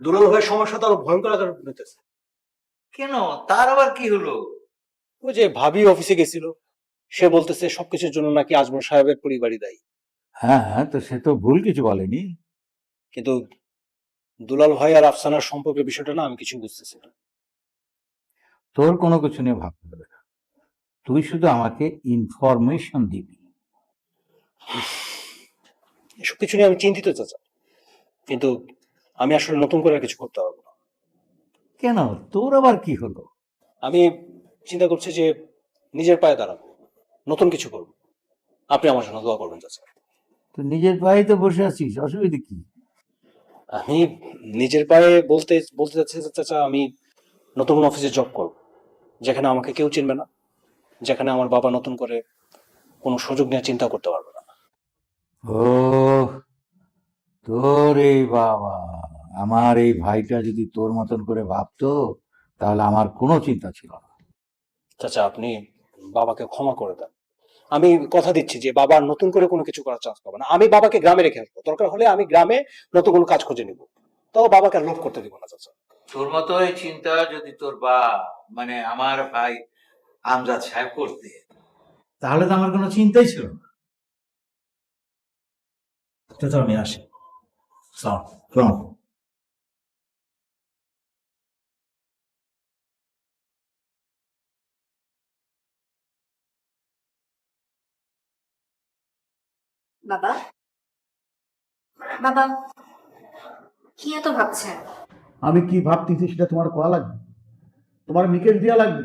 দুলাল ভাইয়ের সমস্যা তো আরও ভয়ঙ্কর আকার নিতেছে কেন? তার আবার কি হলো? ওই যে ভাবি অফিসে গেছিল সে বলতেছে সবকিছুর জন্য নাকি আজমল সাহেবের পরিবারই দায়ী। হ্যাঁ হ্যাঁ তো সে তো ভুল কিছু বলেনি। কিন্তু দুলাল ভাই আর আফসানার সম্পর্কের বিষয়টা না আমি কিছু বুঝতেছি না। তোর কোনো কিছু নিয়ে ভাবতে হবে না। তুই শুধু আমাকে ইনফরমেশন দিবি। এসব কিছু নিয়ে আমি চিন্তিত চাচা। কিন্তু আমি আসলে নতুন করে আর কিছু করতে পারব না। কেন? তোর আবার কি হলো? আমি চিন্তা করছি যে নিজের পায়ে দাঁড়াবো নতুন কিছু করব। আপনি আমার জন্য দোয়া করবেন চাচা। তো নিজের পায়ে তো বসে আছিস অসুবিধা কি? আমি নিজের পায়ে বলতে বলতে চাচ্ছি চাচা আমি নতুন অফিসে জব করব যেখানে আমাকে কেউ চিনবে না যেখানে আমার বাবা নতুন করে কোনো সুযোগ নিয়ে চিন্তা করতে পারবে না। ও তোর এই বাবা আমার এই ভাইটা যদি তোর মতন করে ভাবতো তাহলে আমার কোনো চিন্তা ছিল না। চাচা আপনি বাবাকে ক্ষমা করে দেন। আমি কথা দিচ্ছি যে বাবা নতুন করে কোনো কিছু করার চান্স পাবে না। আমি বাবাকে গ্রামে রেখে আসব। দরকার হলে আমি গ্রামে নতুন কোনো কাজ খুঁজে নিব। তাও বাবাকে আর লোভ করতে দিব না চাচা। তোর মতো এই চিন্তা যদি তোর বা মানে আমার ভাই আমজাদ সাহেব করতে তাহলে তো আমার কোনো চিন্তাই ছিল না। চাচা আমি আসি। সালাম বাবা? বাবা কি এত ভাবছেন? আমি কি ভাবতেছি সেটা তোমার কোয়া লাগবে? তোমার নিকেশ দেওয়া লাগবে?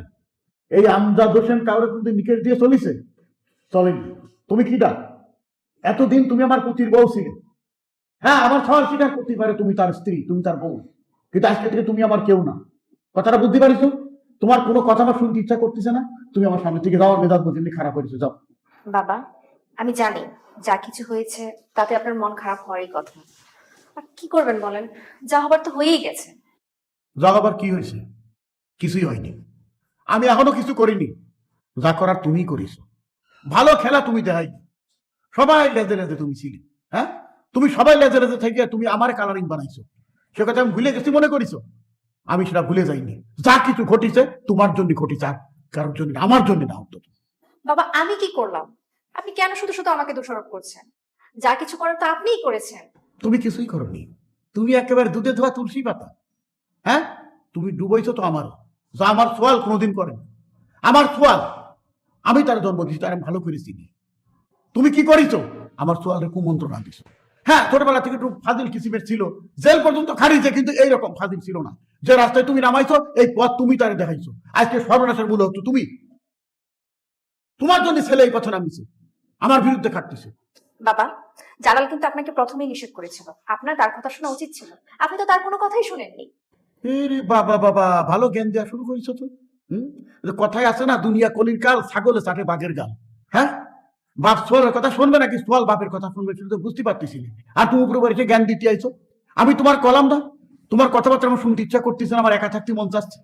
এই আমজাদ হোসেন কাউরে কিন্তু নিকেশ দিয়ে চলিছে? চলেনি। তুমি কি ডাক এতদিন তুমি আমার পুতির বউ ছিলে। হ্যাঁ আমার সবার স্বীকার করতে পারে তুমি তার স্ত্রী তুমি তার বউ। কিন্তু আজকে থেকে তুমি আমার কেউ না। কথাটা বুঝতে পারিছো তোমার কোনো কথা আমার শুনতে ইচ্ছা করতেছে না? তুমি আমার সামনে থেকে যাও মেজাজ বুঝলি খারাপ করেছ যাও। বাবা আমি জানি যা কিছু হয়েছে তাতে আপনার মন খারাপ হওয়ারই কথা। আর কি করবেন বলেন? যা হবার তো হয়েই গেছে। যা আবার কি হয়েছে? কিছুই হয়নি। আমি এখনও কিছু করিনি। যা করার তুমি করিস। ভালো খেলা তুমি দেখাই। সবাই লেজে লেজে তুমি ছিলে হ্যাঁ? তুমি সবাই লেজে লেজে থেকে তুমি আমার কালারিং বানাইছো। সে কথা আমি ভুলে গেছি মনে করিছো? আমি সেটা ভুলে যাইনি। যা কিছু ঘটিছে তোমার জন্য ঘটিছে আর কারোর জন্য আমার জন্য না অন্তত। বাবা আমি কি করলাম? আপনি কেন শুধু শুধু আমাকে দোষারোপ করছেন? যা কিছু করার তো আপনিই করেছেন। তুমি কিছুই করনি। তুমি একেবারে দুধে ধোয়া তুলসী পাতা। হ্যাঁ? তুমি ডুবাইছো তো আমার যা আমার সোয়াল কোনোদিন করেন। আমার সোয়াল। আমি তার জন্ম দিয়েছি তার আমি ভালো করে চিনি। তুমি কি করিছো? আমার সোয়ালের কুমন্ত্রণা দিছো। হ্যাঁ ছোটবেলা থেকে একটু ফাজিল কিসিমের ছিল। জেল পর্যন্ত খারিছে কিন্তু এইরকম ফাজিল ছিল না। যে রাস্তায় তুমি নামাইছো এই পথ তুমি তারে দেখাইছো। আজকে সর্বনাশের মূল হতো তুমি। তোমার জন্য ছেলে এই পথে নামিছে আমার বিরুদ্ধে খাটতেছে। বাবা জালাল কিন্তু আপনাকে প্রথমেই নিষেধ করেছিল। আপনার তার কথা শোনা উচিত ছিল। আপনি তো তার কোনো কথাই শুনেননি। এরে বাবা বাবা ভালো জ্ঞান দেওয়া শুরু করেছ তো। হুম? কথায় আছে না দুনিয়া কলির কাল ছাগলে চাটে বাঘের গাল। হ্যাঁ? বাপ সোয়ালের কথা শুনবে নাকি? সোয়াল বাপের কথা শুনবে, সেটা তো বুঝতে পারতেছি আর তুমি উপরে বাড়িতে জ্ঞান দিতে আইছো আমি তোমার কলাম না তোমার কথাবার্তা আমার শুনতে ইচ্ছা করতেছে না, আমার একা থাকতে মন চাচ্ছে।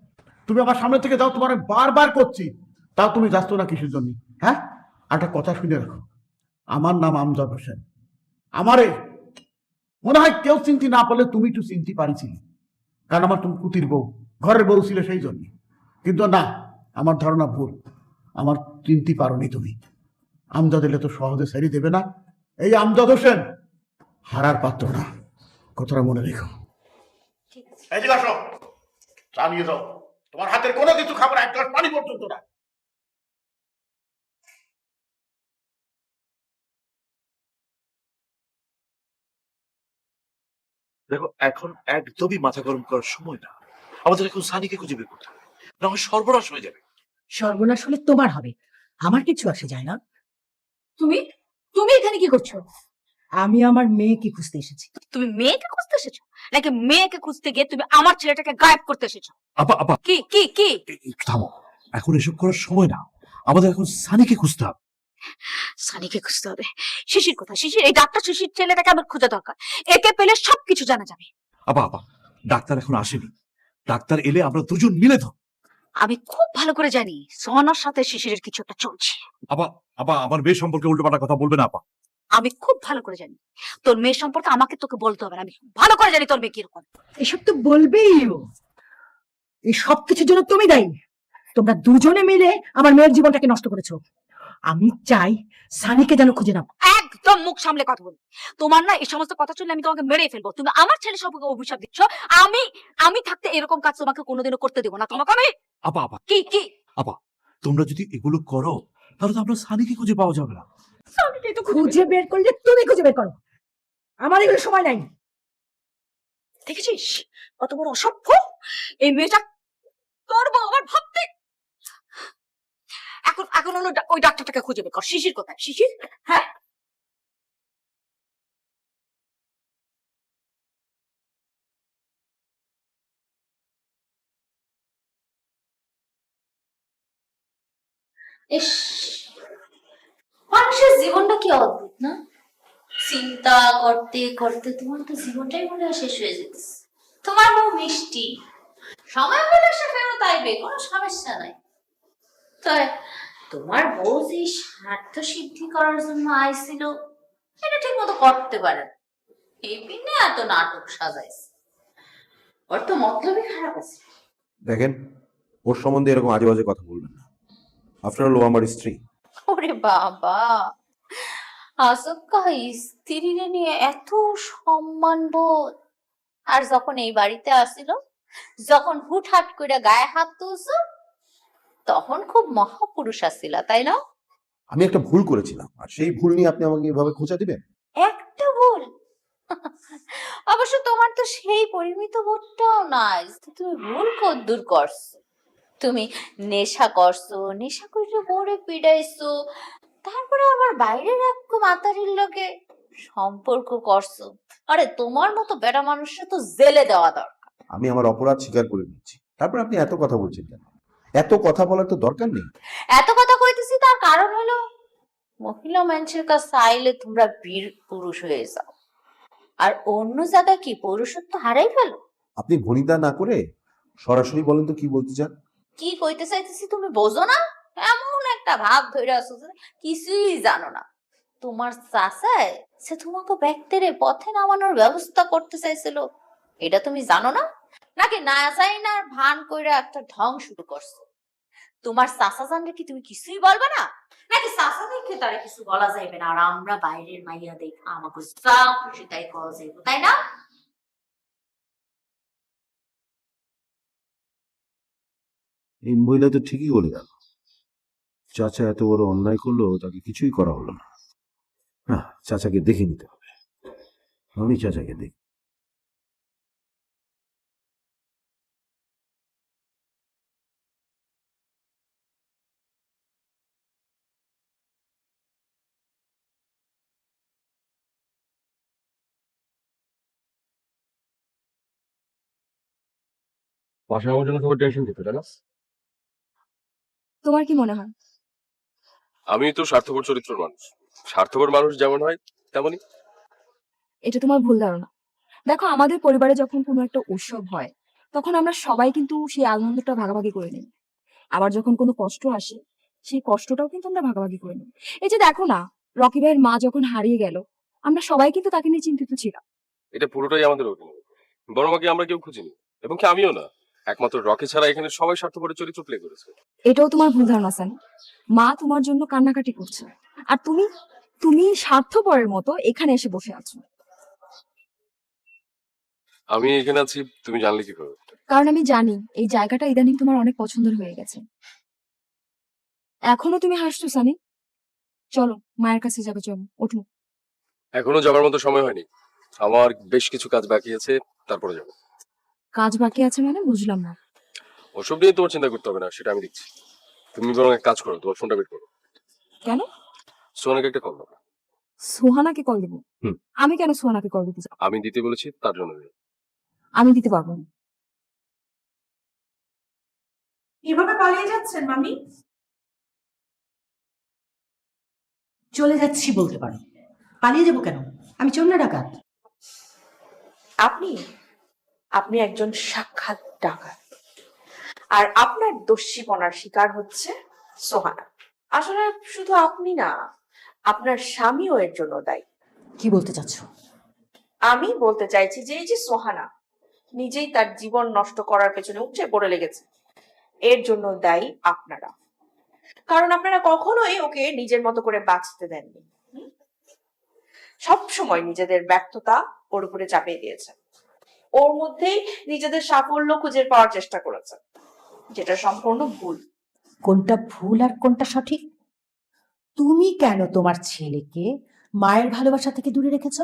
তুমি আমার সামনে থেকে যাও, তোমার বারবার করছি। তাও তুমি যাচ্ছ না কিসের জন্য? হ্যাঁ? একটা কথা শুনে রাখো। আমার নাম আমজাদ হোসেন। আমারে মনে হয় কেউ চিনতে না পারলে তুমি একটু চিনতে পারিছিলে। কারণ আমার তুমি কুতির বউ। ঘরের বউ ছিল সেই জন্য। কিন্তু না, আমার ধারণা ভুল। আমার চিনতে পারোনি তুমি। আমজাদ এলে তো সহজে সারি দেবে না। এই আমজাদ হোসেন হারার পাত্র না। কথাটা মনে রেখো। এদিকে আসো। চা নিয়ে যাও। তোমার হাতের কোনো কিছু খাবার এক গ্লাস পানি পর্যন্ত না দেখো এখন একদমই মাথা গরম করার সময় না। আমাদের এখন সানিকে খুঁজে বের করতে হবে। না হয় সর্বনাশ হয়ে যাবে। সর্বনাশ হলে তোমার হবে। আমার কিছু আসে যায় না। তুমি তুমি এখানে কি করছ? আমি আমার মেয়েকে খুঁজতে এসেছি। তুমি মেয়েকে খুঁজতে এসেছ? নাকি মেয়েকে খুঁজতে গিয়ে তুমি আমার ছেলেটাকে গায়েব করতে এসেছ? আপা আপা। কি কি কি? থামো। এখন এসব করার সময় না। আমাদের এখন সানিকে খুঁজতে হবে। সানিকে খুঁজতে হবে। শিশির কোথায়? শিশির এই ডাক্তার শিশির ছেলেটাকে আমার খোঁজা দরকার। একে পেলে সবকিছু জানা যাবে। আপা আপা ডাক্তার এখন আসেনি। ডাক্তার এলে আমরা দুজন মিলে ধর আমি খুব ভালো করে জানি সোনার সাথে শিশিরের কিছু একটা চলছে। আপা আপা আমার মেয়ে সম্পর্কে উল্টোপাল্টা কথা বলবে না আপা। আমি খুব ভালো করে জানি। তোর মেয়ে সম্পর্কে আমাকে তোকে বলতে হবে না আমি ভালো করে জানি তোর মেয়ে কীরকম। এসব তো বলবেই ও। এই সব কিছুর জন্য তুমি দায়ী। তোমরা দুজনে মিলে আমার মেয়ের জীবনটাকে নষ্ট করেছ। আমি চাই সানিকে যেন খুঁজে নাও। একদম মুখ সামলে কথা বল তোমার না এই সমস্ত কথা শুনলে আমি তোমাকে মেরে ফেলব। তুমি আমার ছেলে সম্পর্কে অভিশাপ দিচ্ছ। আমি আমি থাকতে এরকম কাজ তোমাকে কোনোদিনও করতে দেবো না। তোমাকে আমি আপা আপা কি কি? আপা তোমরা যদি এগুলো করো তাহলে তো আমরা সানিকে খুঁজে পাওয়া যাবে না। খুঁজে বের করলে তুমি খুঁজে বের করো। আমার এগুলো সময় নাই। দেখেছিস? কত বড় অসভ্য। এই মেয়েটা করব আমার ভাবতে এখন এখন হলো ওই ডাক্তারটাকে খুঁজে বের কর। শিশির কোথায়? শিশির? হ্যাঁ? মানুষের জীবনটা কি অদ্ভুত, না? চিন্তা করতে করতে তোমার তো জীবনটাই মনে হয় শেষ হয়ে যেতেছে। তোমার বউ মিষ্টি। সময় পেলে সে ফেরত আইবে, কোনো সমস্যা নাই। তাই তোমার বউ যে স্বার্থ সিদ্ধি করার জন্য আইছিল এটা ঠিক মতো করতে পারে। এই পিনে এত নাটক সাজাইছে। ওর তো মতলবই খারাপ আছে। দেখেন, ওর সম্বন্ধে এরকম আজে বাজে কথা বলবেন না। আফটার অল ও আমার স্ত্রী ওরে বাবা। আজকা স্ত্রীরে নিয়ে এত সম্মান বোধ। আর যখন এই বাড়িতে আসিল যখন হুটহাট করে গায়ে হাত তুলছো তখন খুব মহাপুরুষ আসিলা তাই না? আমি একটা ভুল করেছিলাম আর সেই ভুল নিয়ে আপনি আমাকে এভাবে খোঁচা দিবেন? একটা ভুল? অবশ্য তোমার তো সেই পরিমিত বোধটাও নাই তুমি ভুল কদ্দূর করছ। তুমি নেশা করছ নেশা করে বড়ে পিড়াইছো তারপরে আবার বাইরের এক মাতারির লোকে সম্পর্ক করছ। আরে তোমার মতো বেটা মানুষের তো জেলে দেওয়া দরকার। আমি আমার অপরাধ স্বীকার করে নিচ্ছি তারপর আপনি এত কথা বলছেন কেন? এত কথা বলার তো দরকার নেই। এত কথা কইতেছি তার কারণ হলো মহিলা মানুষের কাছে আইলে তোমরা বীর পুরুষ হয়ে যাও। আর অন্য জায়গায় কি পুরুষত্ব হারাই ফেলো? আপনি ভনিতা না করে সরাসরি বলেন তো কি বলতে চান? কি কইতে চাইতেছি তুমি বোঝো না? এমন একটা ভাব ধরে আসো কিছুই জানো না। তোমার চাচায় সে তোমাকে ব্যক্তিরে পথে নামানোর ব্যবস্থা করতে চাইছিল। এটা তুমি জানো না? নাকি না চাই না ভান কইরা একটা ঢং শুরু করছ? তোমার চাচা জানলে কি তুমি কিছুই বলবে না? নাকি চাচা দেখে তারা কিছু বলা যাইবে না? আর আমরা বাইরের মাইয়া দেখা, আমাকে যা খুশি তাই করা যাইব, তাই না? এই মহিলা তো ঠিকই বলে গেল। চাচা এত বড় অন্যায় করল, তাকে কিছুই করা হলো না। না, চাচাকে দেখে নিতে হবে। আমি চাচাকে দেখি বাসায় আমার জন্য তোমার টেনশন দিতে না? তোমার কি মনে হয়? আমি তো স্বার্থপর চরিত্রের মানুষ। স্বার্থপর মানুষ যেমন হয় তেমনই। এটা তোমার ভুল ধারণা। দেখো আমাদের পরিবারে যখন কোনো একটা উৎসব হয় তখন আমরা সবাই কিন্তু সেই আনন্দটা ভাগাভাগি করে নিই। আবার যখন কোনো কষ্ট আসে সেই কষ্টটাও কিন্তু আমরা ভাগাভাগি করে নিই। এই যে দেখো না রকি ভাইয়ের মা যখন হারিয়ে গেল আমরা সবাই কিন্তু তাকে নিয়ে চিন্তিত ছিলাম। এটা পুরোটাই আমাদের অভিনয় বড় মাকে আমরা কেউ খুঁজিনি এবং কি আমিও না। একমাত্র রকে ছাড়া এখানে সবাই স্বার্থপরের চরিত্র প্লে করেছে। এটাও তোমার ভুল ধারণা সানি। মা তোমার জন্য কান্নাকাটি করছে। আর তুমি তুমি স্বার্থপরের মতো এখানে এসে বসে আছো। আমি এখানে আছি তুমি জানলে কি করে? কারণ আমি জানি এই জায়গাটা ইদানিং তোমার অনেক পছন্দের হয়ে গেছে। এখনও তুমি হাসছো সানি? চলো মায়ের কাছে যাবে চলো ওঠো। এখনও যাবার মতো সময় হয়নি। আমার বেশ কিছু কাজ বাকি আছে তারপরে যাব। কাজ বাকি আছে মানে বুঝলাম না। ওসব নিয়ে তোমার চিন্তা করতে হবে না সেটা আমি দেখছি। তুমি বরং এক কাজ করো তোমার ফোনটা বের করো। কেন? সোহানাকে একটা কল দাও সোহানাকে কল দেবো? আমি কেন সোহানাকে কল দিতে যাব? আমি দিতে বলেছি তার জন্য দিই। আমি দিতে পারব না। এভাবে পালিয়ে যাচ্ছেন মামি? চলে যাচ্ছি বলতে পারো। পালিয়ে যাব কেন? আমি চোর না ডাকাত। আপনি আপনি একজন সাক্ষাৎ ডাকাত আর আপনার দস্যিপনার শিকার হচ্ছে সোহানা। আসলে শুধু আপনি না আপনার স্বামীও এর জন্য দায়ী। কি বলতে চাচ্ছ? আমি বলতে চাইছি যে এই যে সোহানা নিজেই তার জীবন নষ্ট করার পেছনে উঠে পড়ে লেগেছে। এর জন্য দায়ী আপনারা। কারণ আপনারা কখনোই ওকে নিজের মতো করে বাঁচতে দেননি। সব সময় নিজেদের ব্যর্থতা ওর উপরে চাপিয়ে দিয়েছে। ওর মধ্যেই নিজেদের সাফল্য খুঁজে পাওয়ার চেষ্টা করেছে যেটা সম্পূর্ণ ভুল। কোনটা ভুল আর কোনটা সঠিক? তুমি কেন তোমার ছেলেকে মায়ের ভালোবাসা থেকে দূরে রেখেছ?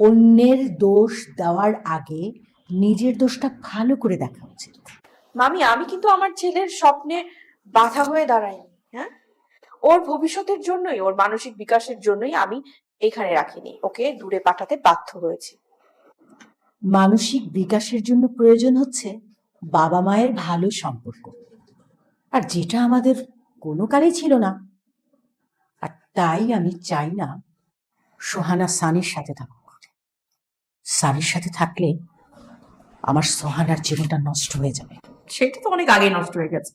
অন্যের দোষ দেওয়ার আগে নিজের দোষটা ভালো করে দেখা উচিত। মামি আমি কিন্তু আমার ছেলের স্বপ্নে বাধা হয়ে দাঁড়াইনি হ্যাঁ? ওর ভবিষ্যতের জন্যই ওর মানসিক বিকাশের জন্যই আমি এখানে রাখিনি ওকে দূরে পাঠাতে বাধ্য হয়েছি। মানসিক বিকাশের জন্য প্রয়োজন হচ্ছে বাবা মায়ের ভালো সম্পর্ক। আর যেটা আমাদের কোনো কালেই ছিল না। আর তাই আমি চাই না সোহানা সানির সাথে থাকুক। সানির সাথে থাকলে আমার সোহানার জীবনটা নষ্ট হয়ে যাবে। সেটা তো অনেক আগে নষ্ট হয়ে গেছে।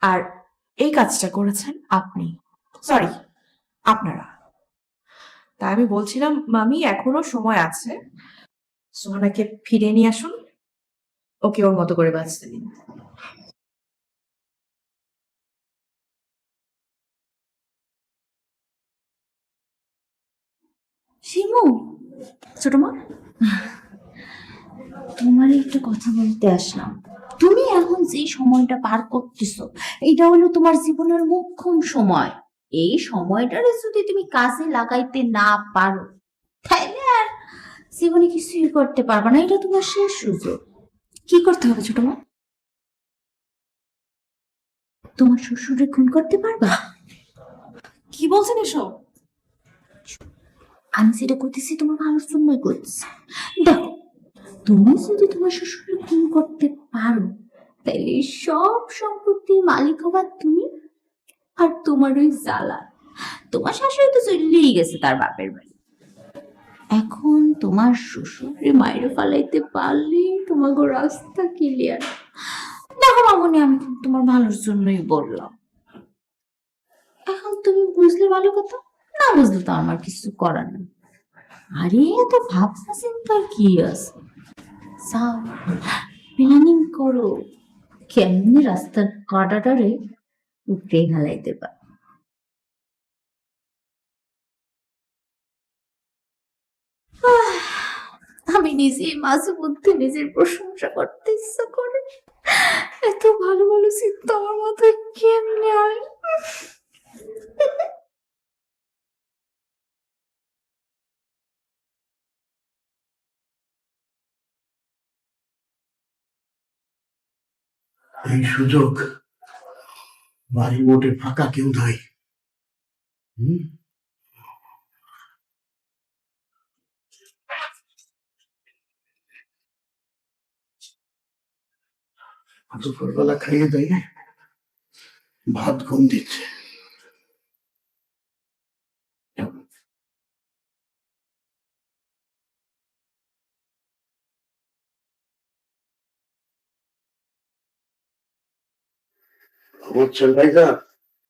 আর এই কাজটা করেছেন আপনি। সরি আপনারা। তাই আমি বলছিলাম, মামি, এখনও সময় আছে। সোহানাকে ফিরে নিয়ে আসুন। ওকে ওর মতো করে বাঁচতে দিন। শিমু, ছোট মা। তোমার একটা কথা বলতে আসলাম। তুমি এখন যে সময়টা পার করতেছো এটা হলো তোমার জীবনের মোক্ষম সময়। এই সময়টারে যদি তুমি কাজে লাগাইতে না পারো আর জীবনে কিছুই করতে পারবে না এটা তোমার শেষ সুযোগ। কি করতে হবে ছোট মা? তোমার শ্বশুরে খুন করতে পারবা? কি বলছেন এসব? আমি যেটা করতেছি তোমার ভালোর জন্যই করতেছি দেখো তুমি যদি তোমার শ্বশুরকে খুন করতে পারো তাহলে সব সম্পত্তির মালিক হবার তুমি আর তোমার ওই জ্বালা। তোমার শাশুড়ি তো চলেই গেছে তার বাপের বাড়ি। এখন তোমার শ্বশুরে মায়ের ফালাইতে পারলে তোমাকে রাস্তা ক্লিয়ার দেখো মামনি, আমি তোমার ভালোর জন্যই বললাম। এখন তুমি বুঝলে ভালো কথা? না বুঝলে তো আমার কিছু করার নেই। আরে, এত ভাবনা চিন্তার কি আছে? যাও প্ল্যানিং করো। কেমনি রাস্তার কাটাটারে উঠে ঘালাইতে পার? আমি নিজে মাঝে মধ্যে নিজের প্রশংসা করতে ইচ্ছা করে। এত ভালো ভালো চিন্তা আমার মাথায় কেমনে হয় এই সুযোগ বাড়ি মোটে ফাঁকা কেউ নাই হুম? দুপুরবেলা খাইয়ে দেয় ভাত ঘুম দিচ্ছে বুঝছেন ভাইজান